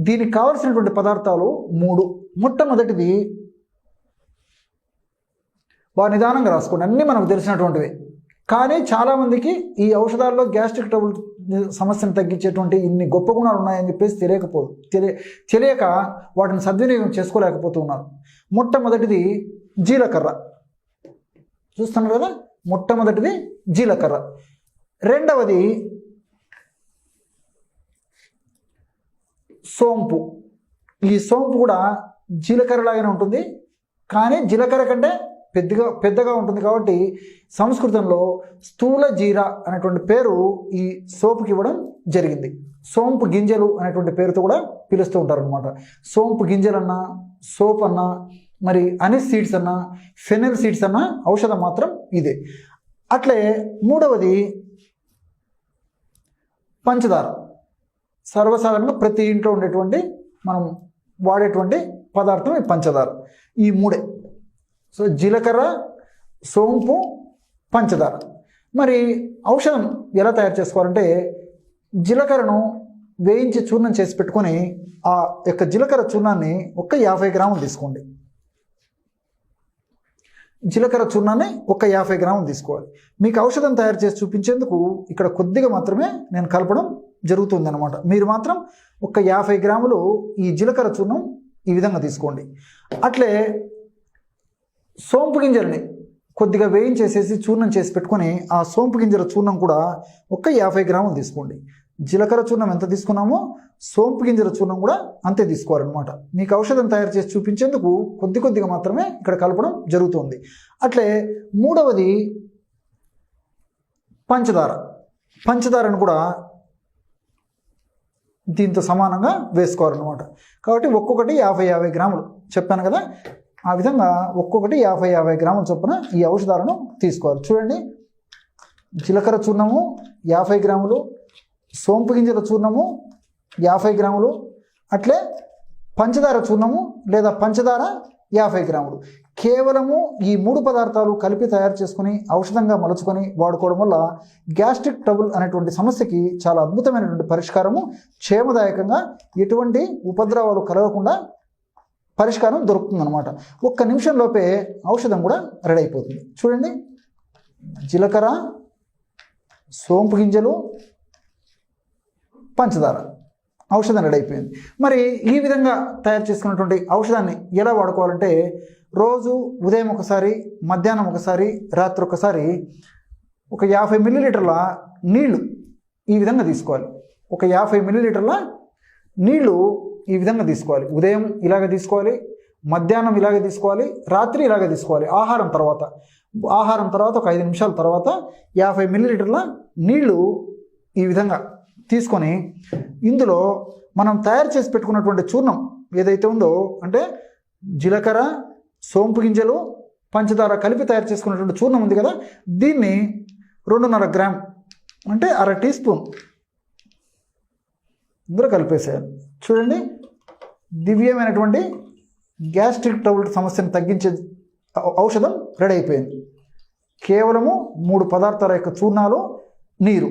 దీనికి కావలసినటువంటి పదార్థాలు మూడు. మొట్టమొదటిది బాగా నిదానంగా రాసుకోండి. అన్నీ మనకు తెలిసినటువంటివి. కానీ చాలామందికి ఈ ఔషధాల్లో గ్యాస్ట్రిక్ ట్రబుల్ సమస్యను తగ్గించేటువంటి ఇన్ని గొప్ప గుణాలు ఉన్నాయని చెప్పేసి తెలియకపోదు. తెలియ తెలియక వాటిని సద్వినియోగం చేసుకోలేకపోతూ ఉన్నారు. మొట్టమొదటిది జీలకర్ర. చూస్తున్నారు కదా? మొట్టమొదటిది జీలకర్ర. రెండవది సోంపు. ఈ సోంపు కూడా జీలకర్ర లాగానే ఉంటుంది. కానీ జీలకర్ర కంటే పెద్దగా పెద్దగా ఉంటుంది కాబట్టి సంస్కృతంలో స్థూల జీర అనేటువంటి పేరు ఈ సోపుకి ఇవ్వడం జరిగింది. సోంపు గింజలు అనేటువంటి పేరుతో కూడా పిలుస్తూ ఉంటారు అనమాట సోంపు గింజలన్నా సోప్ అన్నా మరి అనిస్ సీడ్స్ అన్నా ఫెనెల్ సీడ్స్ అన్నా ఔషధం మాత్రం ఇదే. అట్లే మూడవది పంచదార. సర్వసాధారణంగా ప్రతి ఇంట్లో ఉండేటువంటి మనం వాడేటువంటి పదార్థం ఈ పంచదార. ఈ మూడే. సో జీలకర్ర సోంపు పంచదార. మరి ఔషధం ఎలా తయారు చేసుకోవాలంటే జీలకర్రను వేయించి చూర్ణం చేసి పెట్టుకొని ఆ యొక్క జీలకర్ర చూర్ణాన్ని ఒక యాభై గ్రాములు తీసుకోండి. జీలకర్ర చూర్ణాన్ని ఒక యాభై గ్రాములు తీసుకోవాలి. మీకు ఔషధం తయారు చేసి చూపించేందుకు ఇక్కడ కొద్దిగా మాత్రమే నేను కలపడం జరుగుతుంది అనమాట మీరు మాత్రం ఒక యాభై గ్రాములు ఈ జీలకర్ర చూర్ణం ఈ విధంగా తీసుకోండి. అట్లే సోంపు గింజల్ని కొద్దిగా వేయించేసేసి చూర్ణం చేసి పెట్టుకొని ఆ సోంపు గింజల చూర్ణం కూడా ఒక యాభై గ్రాములు తీసుకోండి. జీలకర్ర చూర్ణం ఎంత తీసుకున్నామో సోంపు గింజల చూర్ణం కూడా అంతే తీసుకోవాలన్నమాట. మీకు ఔషధం తయారు చేసి చూపించేందుకు కొద్ది కొద్దిగా మాత్రమే ఇక్కడ కలపడం జరుగుతుంది. అట్లే మూడవది పంచదార. పంచదారను కూడా దీంతో సమానంగా వేసుకోవాలన్నమాట. కాబట్టి ఒక్కొక్కటి యాభై యాభై గ్రాములు. చెప్పాను కదా? ఆ విధంగా ఒక్కొక్కటి యాభై యాభై గ్రాముల చొప్పున ఈ ఔషధాలను తీసుకోవాలి. చూడండి. జీలకర్ర చూర్ణము యాభై గ్రాములు సోంపు గింజల చూర్ణము యాభై గ్రాములు అట్లే పంచదార చూర్ణము లేదా పంచదార యాభై గ్రాములు. కేవలము ఈ మూడు పదార్థాలు కలిపి తయారు చేసుకుని ఔషధంగా మలుచుకొని వాడుకోవడం వల్ల గ్యాస్ట్రిక్ ట్రబుల్ అనేటువంటి సమస్యకి చాలా అద్భుతమైనటువంటి పరిష్కారము క్షేమదాయకంగా ఎటువంటి ఉపద్రవాలు కలగకుండా పరిష్కారం దొరుకుతుందనమాట ఒక్క నిమిషంలోపే ఔషధం కూడా రెడీ అయిపోతుంది. చూడండి. జీలకర్ర సోంపు గింజలు పంచదార. ఔషధం రెడీ అయిపోయింది. మరి ఈ విధంగా తయారు చేసుకున్నటువంటి ఔషధాన్ని ఎలా వాడుకోవాలంటే రోజు ఉదయం ఒకసారి మధ్యాహ్నం ఒకసారి రాత్రి ఒకసారి ఒక యాభై మిల్లీలీటర్ల నీళ్ళు ఈ విధంగా తీసుకోవాలి. ఒక యాభై మిల్లీలీటర్ల నీళ్ళు ఈ విధంగా తీసుకోవాలి. ఉదయం ఇలాగ తీసుకోవాలి మధ్యాహ్నం ఇలాగే తీసుకోవాలి రాత్రి ఇలాగే తీసుకోవాలి. ఆహారం తర్వాత ఆహారం తర్వాత ఒక ఐదు నిమిషాల తర్వాత యాభై మిల్లీలీటర్ల నీళ్ళు ఈ విధంగా తీసుకొని ఇందులో మనం తయారు చేసి పెట్టుకున్నటువంటి చూర్ణం ఏదైతే ఉందో అంటే జీలకర్ర సోంపు గింజలు పంచదార కలిపి తయారు చేసుకున్నటువంటి చూర్ణం ఉంది కదా దీన్ని రెండున్నర గ్రామ్ అంటే అర టీ స్పూన్ ఇందులో కలిపేసేయాలి చూడండి దివ్యమైనటువంటి గ్యాస్ట్రిక్ ట్రబుల్ సమస్యను తగ్గించే ఔషధం రెడీ అయిపోయింది. కేవలము మూడు పదార్థాల యొక్క చూర్ణాలు నీరు.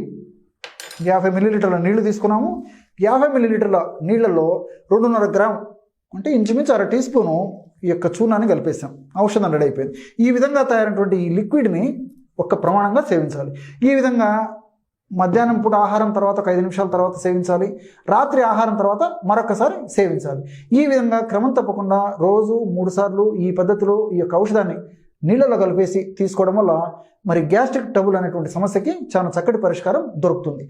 యాభై మిల్లీలీటర్ల నీళ్ళు తీసుకున్నాము. యాభై మిల్లీలీటర్ల నీళ్ళల్లో రెండున్నర గ్రామ్ అంటే ఇంచుమించు అర టీ స్పూను ఈ యొక్క చూర్ణాన్ని కలిపేసాం. ఔషధం రెడీ అయిపోయింది ఈ విధంగా తయారైనటువంటి ఈ లిక్విడ్ని ఒక ప్రమాణంగా సేవించాలి. ఈ విధంగా మధ్యాహ్నం పూట ఆహారం తర్వాత ఒక ఐదు నిమిషాల తర్వాత సేవించాలి. రాత్రి ఆహారం తర్వాత మరొకసారి సేవించాలి. ఈ విధంగా క్రమం తప్పకుండా రోజు మూడుసార్లు ఈ పద్ధతిలో ఈ యొక్క ఔషధాన్ని నీళ్ళలో కలిపేసి తీసుకోవడం వల్ల మరి గ్యాస్ట్రిక్ ట్రబుల్ అనేటువంటి సమస్యకి చాలా చక్కటి పరిష్కారం దొరుకుతుంది.